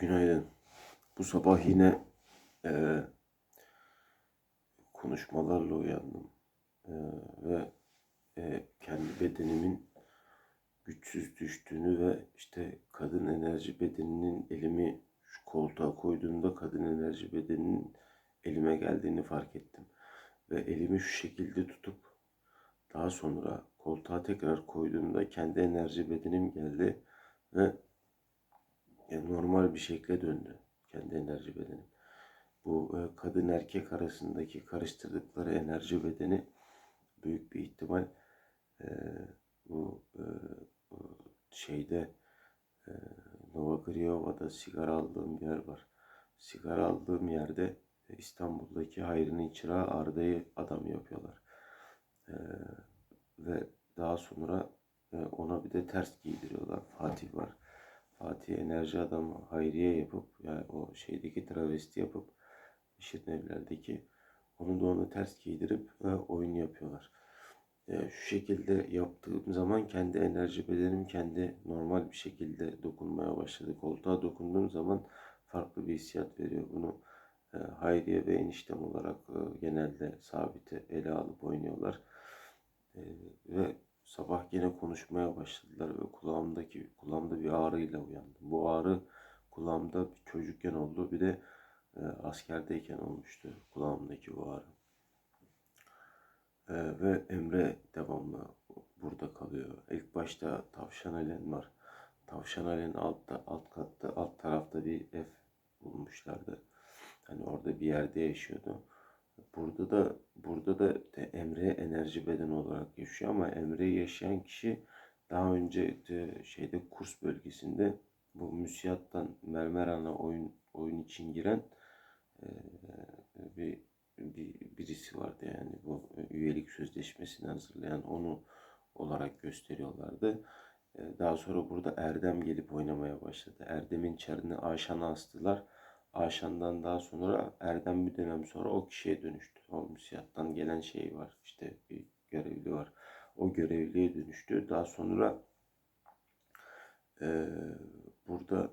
Günaydın. Bu sabah yine eee, konuşmalarla uyandım Eee, ve eee, kendi bedenimin güçsüz düştüğünü ve işte kadın enerji bedeninin elimi şu koltuğa koyduğumda kadın enerji bedeninin elime geldiğini fark ettim. Ve elimi şu şekilde tutup daha sonra koltuğa tekrar koyduğumda kendi enerji bedenim geldi ve ya normal bir şekle döndü kendi enerji bedenim. Bu e, kadın erkek arasındaki karıştırdıkları enerji bedeni büyük bir ihtimal e, bu e, şeyde e, Novagriova'da sigara aldığım bir yer var. Sigara aldığım yerde e, İstanbul'daki Hayri'nin çırağı Arda'yı adam yapıyorlar. E, ve daha sonra e, ona bir de ters giydiriyorlar. Fatih var. Fatih enerji adamı Hayriye yapıp yani o şeydeki travesti yapıp Şirin evlerdeki onu da ona ters giydirip e, oyun yapıyorlar. E, şu şekilde yaptığım zaman kendi enerji bedenim kendi normal bir şekilde dokunmaya başladı. Koltuğa dokunduğum zaman farklı bir hissiyat veriyor. Bunu e, Hayriye ve eniştem olarak e, genelde sabiti ele alıp oynuyorlar. E, ve sabah yine konuşmaya başladılar ve kulağımdaki kulağımda bir ağrıyla uyandım. Bu ağrı kulağımda çocukken oldu bir de e, askerdeyken olmuştu kulağımdaki bu ağrı. E, ve Emre devamlı burada kalıyor. İlk başta Tavşan Alen var. Tavşan Alen altta, alt katta, alt tarafta bir ev bulmuşlardı. Hani orada bir yerde yaşıyordu. Burada da burada da Emre enerji bedeni olarak yaşıyor ama Emre'yi yaşayan kişi daha önce de şeyde kurs bölgesinde bu müsiyattan Mermeran'a oyun oyun için giren e, bir, bir birisi vardı yani bu üyelik sözleşmesini hazırlayan onu olarak gösteriyorlardı. E, Daha sonra burada Erdem gelip oynamaya başladı. Erdem'in çarını Aşan'a astılar. Aşan'dan daha sonra Erdem bir dönem sonra o kişiye dönüştü. O müsiyattan gelen şey var. İşte bir görevli var. O görevliye dönüştü. Daha sonra e, burada